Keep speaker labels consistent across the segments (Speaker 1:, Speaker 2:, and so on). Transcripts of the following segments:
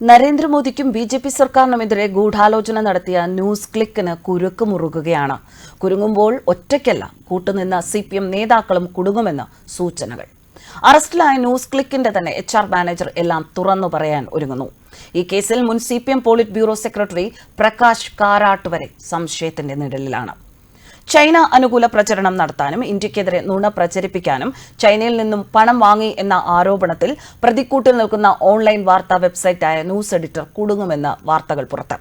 Speaker 1: നരേന്ദ്രമോദിക്കും B J P സർക്കാരിനുമെതിരെ ഗൂഢാലോചന നടത്തിയ ന്യൂസ് ക്ലിക്കിന് കുരുക്ക് മുറുകുകയാണ്. കുരുങ്ങുമ്പോൾ ഒറ്റയ്ക്കല്ല കൂട്ടുനിന്ന സി പി എം നേതാക്കളും കുടുങ്ങുമെന്ന് സൂചനകൾ. അറസ്റ്റിലായ ന്യൂസ് ക്ലിക്കിന്റെ തന്നെ എച്ച് ആർ മാനേജർ എല്ലാം തുറന്നു പറയാൻ ഒരുങ്ങുന്നു. ഈ കേസിൽ മുൻ C P M polit bureau secretary Prakash Karat വരെ സംശയത്തിന്റെ നിഴലിലാണ്. ചൈന അനുകൂല പ്രചരണം നടത്താനും ഇന്ത്യക്കെതിരെ നുണ പ്രചരിപ്പിക്കാനും ചൈനയിൽ നിന്നും പണം വാങ്ങി എന്ന ആരോപണത്തിൽ പ്രതിക്കൂട്ടിൽ നിൽക്കുന്ന ഓൺലൈൻ വാർത്താ വെബ്സൈറ്റായ ന്യൂസ് എഡിറ്റർ കുടുങ്ങുമെന്ന് വാർത്തകൾ പുറത്ത്.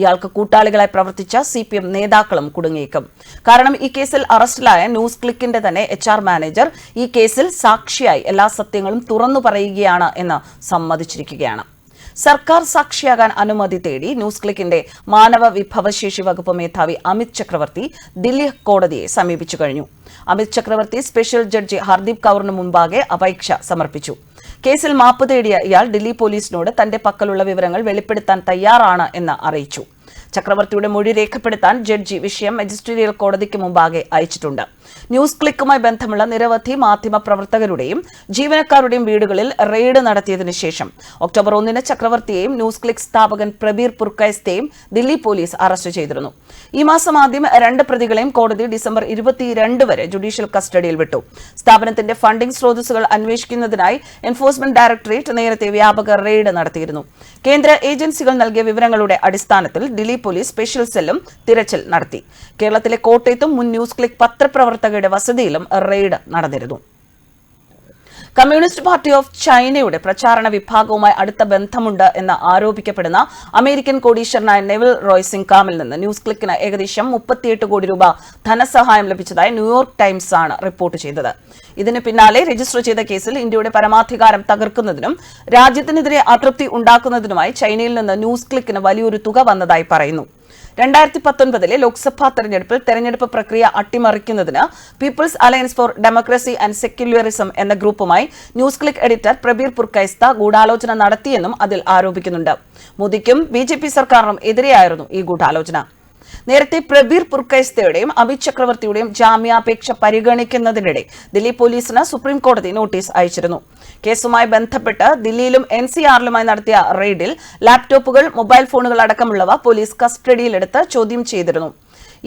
Speaker 1: ഇയാൾക്ക് കൂട്ടാളികളായി പ്രവർത്തിച്ച സി പി എം നേതാക്കളും കുടുങ്ങിയേക്കും. കാരണം ഈ കേസിൽ അറസ്റ്റിലായ ന്യൂസ് ക്ലിക്കിന്റെ തന്നെ എച്ച് ആർ മാനേജർ ഈ കേസിൽ സാക്ഷിയായി എല്ലാ സത്യങ്ങളും തുറന്നു പറയുകയാണ് എന്ന് സമ്മതിച്ചിരിക്കുകയാണ്. സർക്കാർ സാക്ഷിയാകാൻ അനുമതി തേടി ന്യൂസ് ക്ലിക്കിന്റെ മാനവ വിഭവശേഷി വകുപ്പ് മേധാവി അമിത് ചക്രവർത്തി ദില്ലി കോടതിയെ സമീപിച്ചു കഴിഞ്ഞു. അമിത് ചക്രവർത്തി സ്പെഷ്യൽ ജഡ്ജി ഹർദീപ് കൌറിന് മുമ്പാകെ അപേക്ഷ സമർപ്പിച്ചു. കേസിൽ മാപ്പ് തേടിയ ഇയാൾ ദില്ലി പോലീസിനോട് തന്റെ പക്കലുള്ള വിവരങ്ങൾ വെളിപ്പെടുത്താൻ തയ്യാറാണ് എന്ന് അറിയിച്ചു. ചക്രവർത്തിയുടെ മൊഴി രേഖപ്പെടുത്താൻ ജഡ്ജി വിഷയം മജിസ്ട്രേറിയൽ കോടതിക്ക് മുമ്പാകെ അയച്ചിട്ടുണ്ട്. ന്യൂസ് ക്ലിക്കുമായി ബന്ധമുള്ള നിരവധി മാധ്യമ പ്രവർത്തകരുടെയും ജീവനക്കാരുടെയും വീടുകളിൽ റെയ്ഡ് നടത്തിയതിനു ശേഷം ഒക്ടോബർ ഒന്നിന് ചക്രവർത്തിയെയും ന്യൂസ് ക്ലിക്ക് സ്ഥാപകൻ പ്രബീർ പുർക്കൈസ്തെയും ദില്ലി പോലീസ് അറസ്റ്റ് ചെയ്തിരുന്നു. ഈ മാസം ആദ്യം രണ്ട് പ്രതികളെയും കോടതി ഡിസംബർ ഇരുപത്തിരണ്ട് വരെ ജുഡീഷ്യൽ കസ്റ്റഡിയിൽ വിട്ടു. സ്ഥാപനത്തിന്റെ ഫണ്ടിംഗ് സ്രോതസ്സുകൾ അന്വേഷിക്കുന്നതിനായി എൻഫോഴ്സ്മെന്റ് ഡയറക്ടറേറ്റ് നേരത്തെ വ്യാപക റെയ്ഡ് നടത്തിയിരുന്നു. കേന്ദ്ര ഏജൻസികൾ നൽകിയ വിവരങ്ങളുടെ അടിസ്ഥാനത്തിൽ ദില്ലി പോലീസ് സ്പെഷ്യൽ സെല്ലും തിരച്ചിൽ നടത്തി. കേരളത്തിലെ കോട്ടയത്തും മുൻ ന്യൂസ് ക്ലിക്ക് പത്രപ്രവർത്തകരുടെ വസതിയിലും റെയ്ഡ് നടന്നിരുന്നു. കമ്മ്യൂണിസ്റ്റ് പാർട്ടി ഓഫ് ചൈനയുടെ പ്രചാരണ വിഭാഗവുമായി അടുത്ത ബന്ധമുണ്ട് എന്ന് ആരോപിക്കപ്പെടുന്ന അമേരിക്കൻ കോടീശ്വരനായ നെവിൽ റോയ് സിംഗാമിൽ നിന്ന് ന്യൂസ് ക്ലിക്കിന് ഏകദേശം മുപ്പത്തിയെട്ട് കോടി രൂപ ധനസഹായം ലഭിച്ചതായി ന്യൂയോർക്ക് ടൈംസ് ആണ് റിപ്പോർട്ട് ചെയ്തത്. ഇതിന് പിന്നാലെ രജിസ്റ്റർ ചെയ്ത കേസിൽ ഇന്ത്യയുടെ പരമാധികാരം തകർക്കുന്നതിനും രാജ്യത്തിനെതിരെ അതൃപ്തി ഉണ്ടാക്കുന്നതിനുമായി ചൈനയിൽ നിന്ന് ന്യൂസ് ക്ലിക്കിന് വലിയൊരു തുക വന്നതായി പറയുന്നു. രണ്ടായിരത്തി പത്തൊൻപതിലെ ലോക്സഭാ തെരഞ്ഞെടുപ്പിൽ തെരഞ്ഞെടുപ്പ് പ്രക്രിയ അട്ടിമറിക്കുന്നതിന് people's alliance for democracy and secularism എന്ന ഗ്രൂപ്പുമായി news click editor Prabir Purkayastha ഗൂഢാലോചന നടത്തിയെന്നും അതിൽ ആരോപിക്കുന്നുണ്ട്. മോദിക്കും ബി സർക്കാരിനും എതിരെയായിരുന്നു ഈ ഗൂഢാലോചന. നേരത്തെ പ്രബീർ പുർക്കൈസ്തയുടെയും അമിത് ചക്രവർത്തിയുടെയും ജാമ്യാപേക്ഷ പരിഗണിക്കുന്നതിനിടെ ദില്ലി പോലീസിന് സുപ്രീം കോടതി നോട്ടീസ് അയച്ചിരുന്നു. കേസുമായി ബന്ധപ്പെട്ട് ദില്ലിയിലും എൻ സിആറിലുമായി നടത്തിയ റെയ്ഡിൽ ലാപ്ടോപ്പുകൾ മൊബൈൽ ഫോണുകൾ അടക്കമുള്ളവ പോലീസ് കസ്റ്റഡിയിലെടുത്ത് ചോദ്യം ചെയ്തിരുന്നു.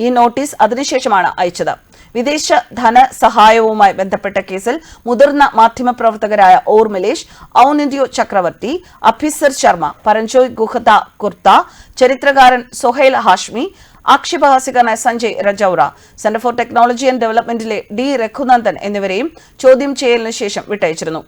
Speaker 1: ഈ നോട്ടീസ് അതിനുശേഷമാണ് അയച്ചത്. വിദേശ ധനസഹായവുമായി ബന്ധപ്പെട്ട കേസിൽ മുതിർന്ന മാധ്യമപ്രവർത്തകരായ ഓർമിലേഷ് ഔനന്ദിയോ ചക്രവർത്തി അഭിസർ ശർമ്മ പരഞ്ജോയ് ഗുഹത കുർത്ത ചരിത്രകാരൻ Sohail Hashmi ആക്ഷേപഹാസികനായ Sanjay Rajaura centre for technology and ഡെവലപ്മെന്റിലെ D Raghunandan എന്നിവരെയും ചോദ്യം ചെയ്യലിന് ശേഷം വിട്ടയച്ചിരുന്നു.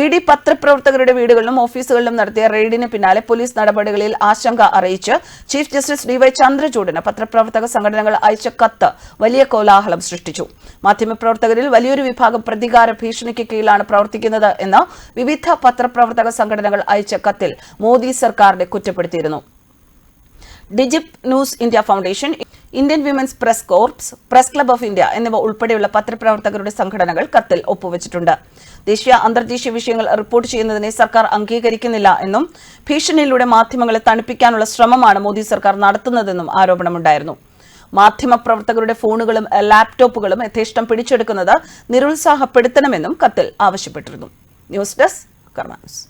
Speaker 1: ഇ ഡി പത്രപ്രവർത്തകരുടെ വീടുകളിലും ഓഫീസുകളിലും നടത്തിയ റെയ്ഡിന് പിന്നാലെ പോലീസ് നടപടികളിൽ ആശങ്ക അറിയിച്ച് ചീഫ് ജസ്റ്റിസ് ഡി വൈ ചന്ദ്രചൂഡിന് പത്രപ്രവർത്തക സംഘടനകൾ അയച്ച കത്ത് വലിയ കോലാഹലം സൃഷ്ടിച്ചു. മാധ്യമപ്രവർത്തകരിൽ വലിയൊരു വിഭാഗം പ്രതികാര ഭീഷണിക്ക് കീഴിലാണ് പ്രവർത്തിക്കുന്നത് എന്ന് വിവിധ പത്രപ്രവർത്തക സംഘടനകൾ അയച്ച കത്തിൽ മോദി സർക്കാരിനെ കുറ്റപ്പെടുത്തിയിരുന്നു. DigiPub news India foundation Indian women's press corps press club of India എന്നിവ ഉൾപ്പെടെയുള്ള പത്രപ്രവർത്തകരുടെ സംഘടനകൾ കത്തിൽ ഒപ്പുവച്ചിട്ടുണ്ട്. ദേശീയ അന്തർദേശീയ വിഷയങ്ങൾ റിപ്പോർട്ട് ചെയ്യുന്നതിനെ സർക്കാർ അംഗീകരിക്കുന്നില്ല എന്നും ഭീഷണിയിലൂടെ മാധ്യമങ്ങളെ തണുപ്പിക്കാനുള്ള ശ്രമമാണ് മോദി സർക്കാർ നടത്തുന്നതെന്നും ആരോപണമുണ്ടായിരുന്നു. മാധ്യമപ്രവർത്തകരുടെ ഫോണുകളും ലാപ്ടോപ്പുകളും യഥേഷ്ടം പിടിച്ചെടുക്കുന്നത് നിരുത്സാഹപ്പെടുത്തണമെന്നും കത്തിൽ ആവശ്യപ്പെട്ടിരുന്നു. News desk കർമാൻസ്